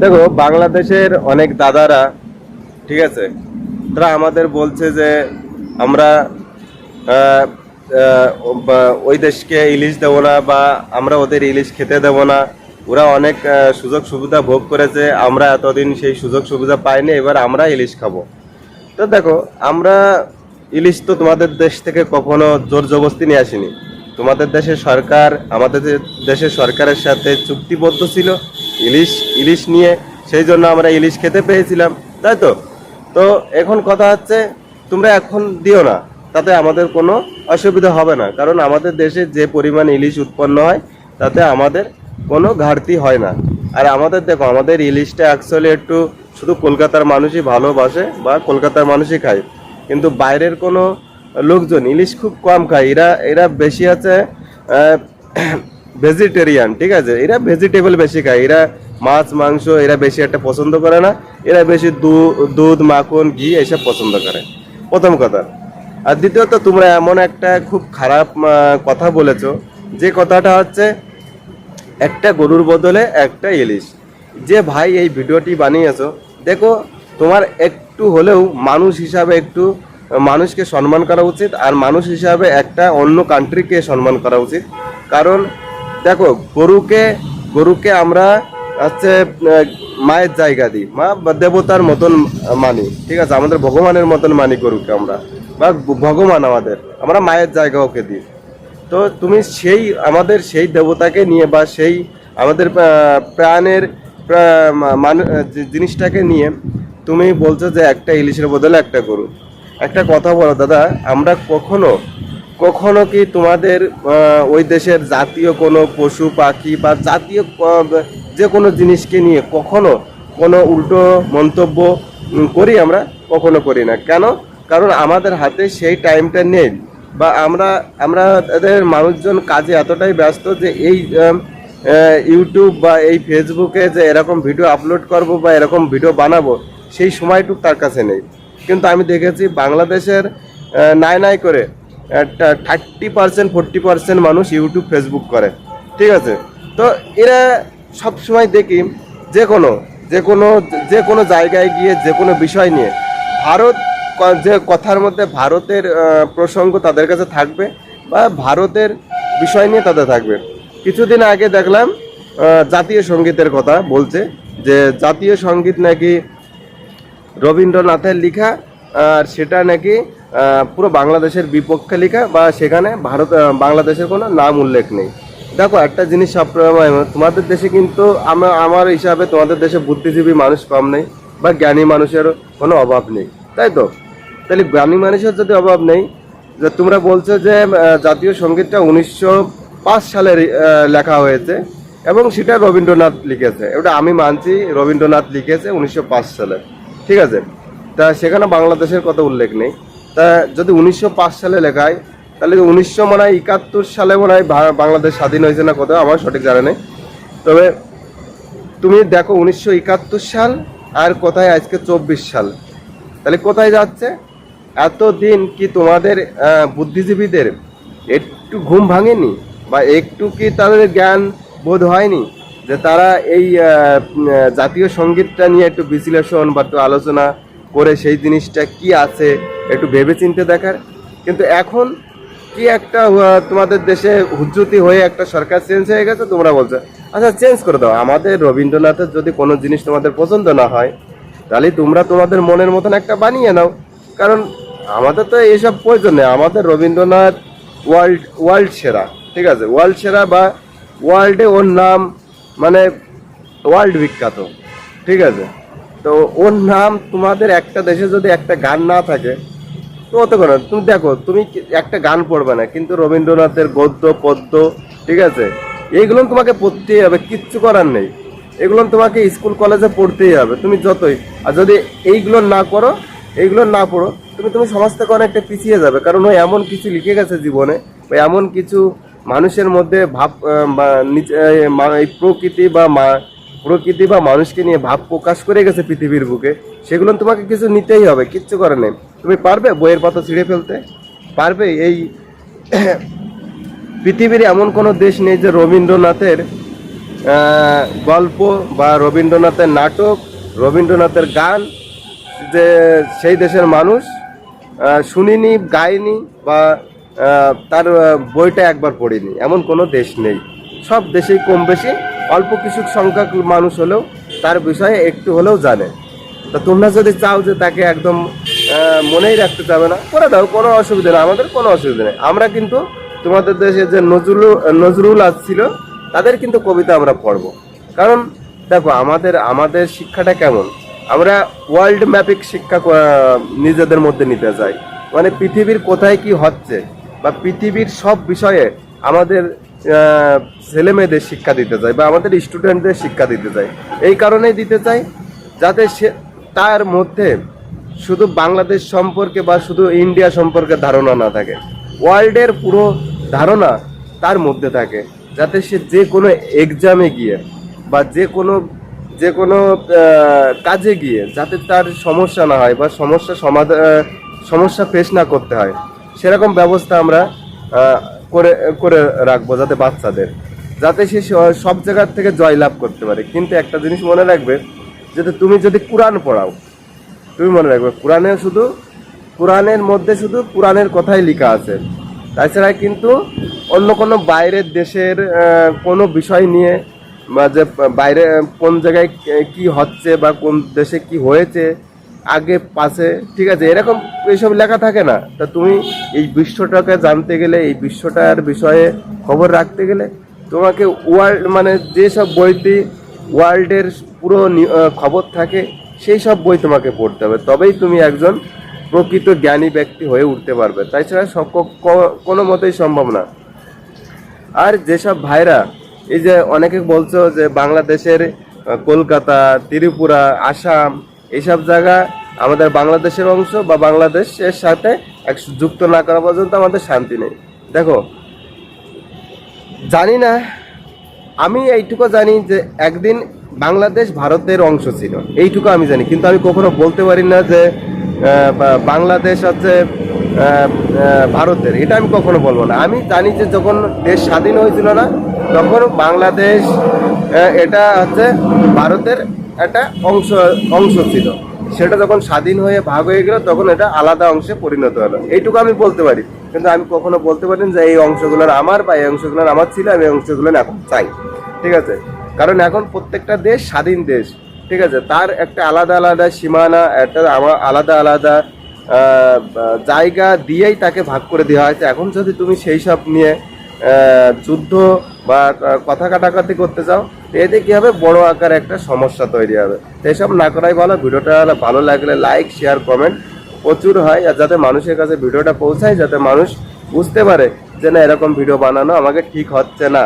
দেখো, বাংলাদেশের অনেক দাদারা, ঠিক আছে, তারা আমাদের বলছে যে আমরা ওই দেশকে ইলিশ দেবো না বা আমরা ওদের ইলিশ খেতে দেবো না। ওরা অনেক সুযোগ সুবিধা ভোগ করেছে, আমরা এতদিন সেই সুযোগ সুবিধা পাইনি, এবার আমরা ইলিশ খাব। তো দেখো, আমরা ইলিশ তো তোমাদের দেশ থেকে কখনো জোর জবস্তি নিয়ে আসিনি। তোমাদের দেশের সরকার, আমাদের দেশের সরকারের সাথে চুক্তিবদ্ধ ছিল, ইলিশ ইলিশ নিয়ে, সেই জন্য আমরা ইলিশ খেতে পেয়েছিলাম, তাই তো? তো এখন কথা হচ্ছে, তোমরা এখন দিও না, তাতে আমাদের কোনো অসুবিধা হবে না, কারণ আমাদের দেশে যে পরিমাণ ইলিশ উৎপন্ন হয়, তাতে আমাদের কোনো ঘাটতি হয় না। আর আমাদের দেখো, আমাদের ইলিশটা অ্যাকচুয়ালি একটু শুধু কলকাতার মানুষই ভালোবাসে বা কলকাতার মানুষই খায়, কিন্তু বাইরের কোনো লোকজন, ইলিশ খুব কম খায়। এরা এরা বেশি আছে ভেজিটেরিয়ান ঠিক আছে? এরা ভেজিটেবল বেশি খায়। এরা মাছ, মাংস, এরা বেশি একটা পছন্দ করে না। এরা বেশি দুধ, মাখন, ঘি এসব পছন্দ করে। প্রথম কথা। আর দ্বিতীয়ত, তোমরা এমন একটা খুব খারাপ কথা বলেছ। যে কথাটা হচ্ছে, একটা গরুর বদলে একটা ইলিশ। যে ভাই এই ভিডিওটি বানিয়েছো, দেখো, তোমার একটু হলেও মানুষ হিসাবে একটু মানুষকে সম্মান করা উচিত আর মানুষ হিসাবে একটা অন্য কান্ট্রিকে সম্মান করা উচিত। কারণ দেখো, গরুকে গরুকে আমরা হচ্ছে মায়ের জায়গা দিই। মা দেবতার মতন মানি, ঠিক আছে? আমাদের ভগবানের মতন মানি গরুকে আমরা। বা ভগবান আমাদের। আমরা মায়ের জায়গা ওকে দিই। তো তুমি সেই, আমাদের সেই দেবতাকে নিয়ে বা সেই আমাদের প্রাণের মানু- জিনিসটাকে নিয়ে তুমি বলছো যে একটা ইলিশের বদলে একটা গরু। একটা কথা বলো, দাদা, আমরা কখনো কখনো কি তোমাদের ওই দেশের জাতীয় কোনো পশু, পাখি বা জাতীয় যে কোনো জিনিসকে নিয়ে কখনো কোনো উল্টো মন্তব্য করি আমরা? কখনো করি না। কেন? কারণ আমাদের হাতে সেই টাইমটা নেই বা আমরা আমরা তাদের মানুষজন কাজে এতটাই ব্যস্ত যে এই ইউটিউব বা এই ফেসবুকে যে এরকম ভিডিও আপলোড করব বা এরকম ভিডিও বানাবো, সেই সময়টুকু তার কাছে নেই। কিন্তু আমি দেখেছি বাংলাদেশের নাই নাই করে থার্টি পার্সেন্ট ফোরটি পার্সেন্ট মানুষ ইউটিউব ফেসবুক করে। ঠিক আছে? তো এরা সব সময় দেখি যে কোনো যে কোনো যে কোনো জায়গায় গিয়ে যে কোনো বিষয় নিয়ে ভারত যে কথার মধ্যে ভারতের প্রসঙ্গ তাদের কাছে থাকবে বা ভারতের বিষয় নিয়ে তাদের থাকবে। কিছুদিন আগে দেখলাম জাতীয় সঙ্গীতের কথা বলছে যে জাতীয় সংগীত নাকি রবীন্দ্রনাথের লেখা, আর সেটা নাকি পুরো বাংলাদেশের বিপক্ষে লেখা বা সেখানে ভারত বাংলাদেশের কোনো নাম উল্লেখ নেই। দেখো, একটা জিনিস সবসময় তোমাদের দেশে কিন্তু আমার আমার হিসাবে তোমাদের দেশে বুদ্ধিজীবী মানুষ কম নেই বা জ্ঞানী মানুষের কোনো অভাব নেই, তাই তো? তাহলে জ্ঞানী মানুষের যদি অভাব নেই, যে তোমরা বলছো যে জাতীয় সঙ্গীতটা উনিশশো পাঁচ সালে লেখা হয়েছে এবং সেটা রবীন্দ্রনাথ লিখেছে। ওটা আমি মানছি, রবীন্দ্রনাথ লিখেছে উনিশশো পাঁচ সালে। ঠিক আছে? তা সেখানে বাংলাদেশের কথা উল্লেখ নেই। তা যদি উনিশশো পাঁচ সালে লেখায় তাহলে উনিশশো মনে হয় একাত্তর সালে মনে হয় বাংলাদেশ স্বাধীন হয়েছে না কোথাও, আমার সঠিক জানা নেই। তবে তুমি দেখো উনিশশো একাত্তর সাল আর কোথায় আজকে চব্বিশ সাল। তাহলে কোথায় যাচ্ছে? এতদিন কি তোমাদের বুদ্ধিজীবীদের একটু ঘুম ভাঙেনি? বা একটু কি তাদের জ্ঞান বোধ হয়নি? যে তারা এই জাতীয় সঙ্গীতটা নিয়ে একটু বিশ্লেষণ বা একটু আলোচনা করে সেই জিনিসটা কি আছে একটু ভেবেচিন্তে দেখার। কিন্তু এখন কি একটা তোমাদের দেশে হুজ্জুতি হয়ে একটা সরকার চেঞ্জ হয়ে গেছে, তোমরা বলছো আচ্ছা চেঞ্জ করে দাও। আমাদের রবীন্দ্রনাথের যদি কোনো জিনিস তোমাদের পছন্দ না হয়, তাহলে তোমরা তোমাদের মনের মতন একটা বানিয়ে নাও। কারণ আমাদের তো এইসব প্রয়োজন নেই। আমাদের রবীন্দ্রনাথ ওয়ার্ল্ড ওয়ার্ল্ড সেরা, ঠিক আছে? ওয়ার্ল্ড সেরা বা ওয়ার্ল্ডে ওর নাম মানে ওয়ার্ল্ড বিখ্যাত, ঠিক আছে? তো ওর নাম তোমাদের একটা দেশে যদি একটা গান না থাকে, তো অত করে তুমি দেখো, তুমি একটা গান পড়বে না, কিন্তু রবীন্দ্রনাথের গদ্য, পদ্য, ঠিক আছে? এইগুলো তোমাকে পড়তেই হবে, কিচ্ছু করার নেই। এগুলো তোমাকে স্কুল, কলেজে পড়তেই হবে, তুমি যতই। আর যদি এইগুলো না করো, এইগুলো না পড়ো, তুমি তুমি সমাজ থেকে অনেকটা পিছিয়ে যাবে। কারণ ও এমন কিছু লিখে গেছে জীবনে, বা এমন কিছু মানুষের মধ্যে ভাব প্রকৃতি বা প্রকৃতি বা মানুষকে নিয়ে ভাব প্রকাশ করে গেছে পৃথিবীর বুকে, সেগুলো তোমাকে কিছু নিতেই হবে, কিচ্ছু করে নেই। তুমি পারবে বইয়ের পাতা ছিঁড়ে ফেলতে? পারবে এই পৃথিবীর এমন কোনো দেশ নেই যে রবীন্দ্রনাথের গল্প বা রবীন্দ্রনাথের নাটক, রবীন্দ্রনাথের গান, যে সেই দেশের মানুষ শুনিনি, গায়নি বা তার বইটা একবার পড়িনি। এমন কোনো দেশ নেই। সব দেশেই কম বেশি অল্প কিছু সংখ্যক মানুষ হলেও তার বিষয়ে একটু হলেও জানে। তা তোমরা যদি চাও যে তাকে একদম মনেই রাখতে চাবে না, করে দাও, কোনো অসুবিধা নেই আমাদের কোনো অসুবিধা নেই। আমরা কিন্তু তোমাদের দেশে যে নজরুল নজরুল আসছিল তাদের কিন্তু কবিতা আমরা পড়ব। কারণ, দেখো, আমাদের আমাদের শিক্ষাটা কেমন? আমরা ওয়ার্ল্ড ম্যাপিক শিক্ষা নিজেদের মধ্যে নিতে চাই। মানে পৃথিবীর কোথায় কি হচ্ছে? বা পৃথিবীর সব বিষয়ে আমাদের ছেলে মেয়েদের শিক্ষা দিতে চাই বা আমাদের স্টুডেন্টদের শিক্ষা দিতে চাই এই কারণেই দিতে চাই যাতে সে, তার মধ্যে শুধু বাংলাদেশ সম্পর্কে বা শুধু ইন্ডিয়া সম্পর্কে ধারণা না থাকে। ওয়ার্ল্ডের পুরো ধারণা তার মধ্যে থাকে। যাতে সে যে কোনো এক্সামে গিয়ে বা যে কোনো যে কোনো কাজে গিয়ে যাতে তার সমস্যা না হয় বা সমস্যা সমাধান সমস্যা ফেস না করতে হয়। সেরকম ব্যবস্থা আমরা করে করে রাখব যাতে বাচ্চাদের। যাতে সে সব জায়গার থেকে জয়লাভ করতে পারে। কিন্তু একটা জিনিস মনে রাখবে যাতে তুমি যদি কোরআন পড়াও, তুমি মনে রাখবে, কোরআনে শুধু, কোরআনের মধ্যে শুধু কোরআনের কথাই লেখা আছে। তাছাড়া কিন্তু অন্য কোনো বাইরের দেশের কোনো বিষয় নিয়ে, বা যে বাইরে কোন জায়গায় কি হচ্ছে বা কোন দেশে কি হয়েছে আগে পাশে, ঠিক আছে, এরকম এইসব লেখা থাকে না। তা তুমি এই বিশ্বটাকে জানতে গেলে, এই বিশ্বটার বিষয়ে খবর রাখতে গেলে তোমাকে ওয়ার্ল্ড মানে যেসব বইতে ওয়ার্ল্ডের পুরো খবর থাকে, সেই সব বই তোমাকে পড়তে হবে। তবেই তুমি একজন প্রকৃত জ্ঞানী ব্যক্তি হয়ে উঠতে পারবে। তাছাড়া সব কোনো মতেই সম্ভব না। আর যেসব ভাইরা, এই যে অনেকে বলছো যে বাংলাদেশের কলকাতা, ত্রিপুরা, আসাম এইসব জায়গা আমাদের বাংলাদেশের অংশ বা বাংলাদেশের সাথে এক যুক্ত না করা পর্যন্ত আমাদের শান্তি নেই। দেখো, জানি না, আমি এইটুকু জানি যে একদিন বাংলাদেশ ভারতের অংশ ছিল। এইটুকু আমি জানি, কিন্তু আমি কখনো বলতে পারি না যে বাংলাদেশ হচ্ছে ভারতের। এটা আমি কখনো বলব না। আমি জানি যে যখন দেশ স্বাধীন হয়েছিল না, তখন বাংলাদেশ এটা হচ্ছে ভারতের একটা অংশ অংশ ছিল। সেটা যখন স্বাধীন হয়ে ভাগ হয়ে গেল, তখন এটা আলাদা অংশে পরিণত হলো। এইটুকু আমি বলতে পারি। কিন্তু আমি কখনো বলতে পারি যে এই অংশগুলোর আমার বা এই অংশগুলোর আমার ছিল, আমি এই অংশগুলো এখন চাই। ঠিক আছে? কারণ এখন প্রত্যেকটা দেশ স্বাধীন দেশ। ঠিক আছে? তার একটা আলাদা আলাদা সীমানা, একটা আমা- আলাদা আলাদা জায়গা দিয়েই তাকে ভাগ করে দেওয়া হয়েছে। এখন যদি তুমি সেই সব নিয়ে যুদ্ধ বা কথা কাটাকাটি করতে চাও এতে কি হবে? বড় আকারে একটা সমস্যা তৈরি হবে। এইসব না করাই ভালো। ভিডিওটা ভালো লাগলে লাইক শেয়ার কমেন্ট প্রচুর হয়। আর যাতে মানুষের কাছে ভিডিওটা পৌঁছায়, যাতে মানুষ বুঝতে পারে যে না, এরকম ভিডিও বানানো আমাকে ঠিক হচ্ছে না।